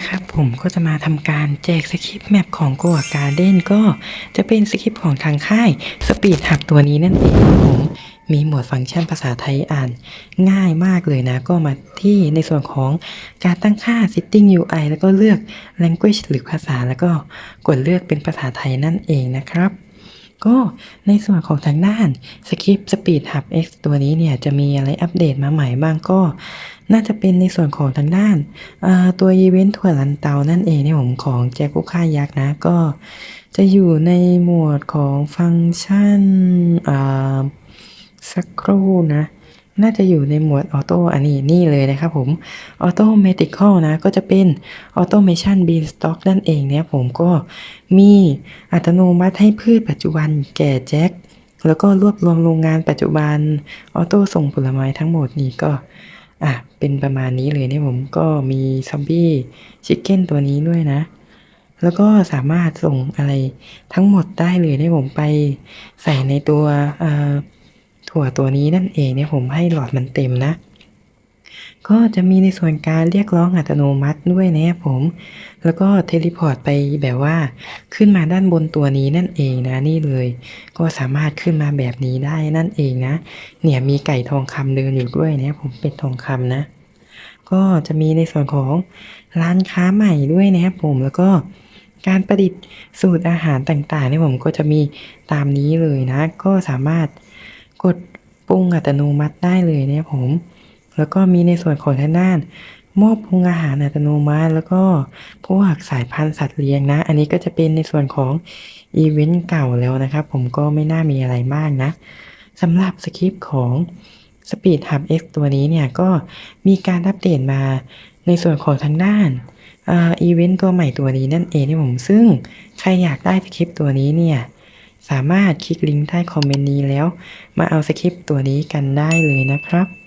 นะครับ ผมก็จะมาทำการแจกสคริปต์แมปของ g o a Garden ก็จะเป็นสคริปต์ของทางค่ายสปีดหับตัวนี้นั่นเองผมมีหมวดฟังก์ชันภาษาไทยอ่านง่ายมากเลยนะ ก็มาที่ในส่วนของการตั้งค่า Setting UI แล้วก็เลือก Language หรือภาษาแล้วก็กดเลือกเป็นภาษาไทยนั่นเองนะครับ ก็ในส่วนของทางด้านสคริปต์ Speed Hub X ตัวนี้เนี่ยจะมีอะไรอัปเดตมาใหม่บ้างก็ น่าจะเป็นในส่วนของทางด้านตัวอีเวนต์ถั่วลันเตานั่นเองในผมของแจ็คกุค่ายักษ์นะก็จะอยู่ในหมวดของฟังก์ชันสักครู่นะ น่าจะอยู่ในหมวดออโต้อันนี้นี่เลยนะครับผมออโต m a t i c a l นะก็จะเป็น Automation Beanstalk นั่นเองเนี่ยผมก็มีอัตโนมัติให้พืชปัจจุบันแก่แจ็คแล้วก็รวบรวมโรงงานปัจจุบันออโต้ส่งผลไม้ทั้งหมดนี่ก็อะเป็นประมาณนี้เลยเนี่ยผมก็มีซอมบี้ชิคเก้นตัวนี้ด้วยนะ แล้วก็สามารถส่งอะไรทั้งหมดได้เลยเนี่ยผมไปใส่ในตัวเอ่อ ถั่วตัวนี้นั่นเองเนี่ยผมให้หลอดมันเต็มนะ ก็จะมีในส่วนการเรียกร้องอัตโนมัติด้วยนะผม แล้วก็เทเลพอร์ตไปแบบว่าขึ้นมาด้านบนตัวนี้นั่นเองนะนี่เลย ก็สามารถขึ้นมาแบบนี้ได้นั่นเองนะ เนี่ยมีไก่ทองคำเดินอยู่ด้วยนี่ยผมเป็ดทองคำนะ ก็จะมีในส่วนของร้านค้าใหม่ด้วยนะครับผมแล้วก็การประดิษฐ์สูตรอาหารต่างๆเนี่ยผมก็จะมีตามนี้เลยนะ ก็สามารถ กดปรุงอัตโนมัติได้เลยนะครับผม แล้วก็มีในส่วนของทางด้านหม้อปรุงอาหารอัตโนมัติ แล้วก็พวกสายพันธุ์สัตว์เลี้ยงนะ อันนี้ก็จะเป็นในส่วนของอีเวนต์เก่าแล้วนะครับ ผมก็ไม่น่ามีอะไรมากนะสำหรับสคริปต์ของ Speed Hub X ตัวนี้เนี่ยก็มีการอัปเดตมาในส่วนของทางด้านอ่าอีเวนต์ตัวใหม่ตัวนี้นั่นเองที่ผมซึ่งใครอยากได้สคริปต์ตัวนี้เนี่ย สามารถคลิกลิงก์ใต้คอมเมนต์นี้แล้ว มาเอาสคริปต์ตัวนี้กันได้เลยนะครับ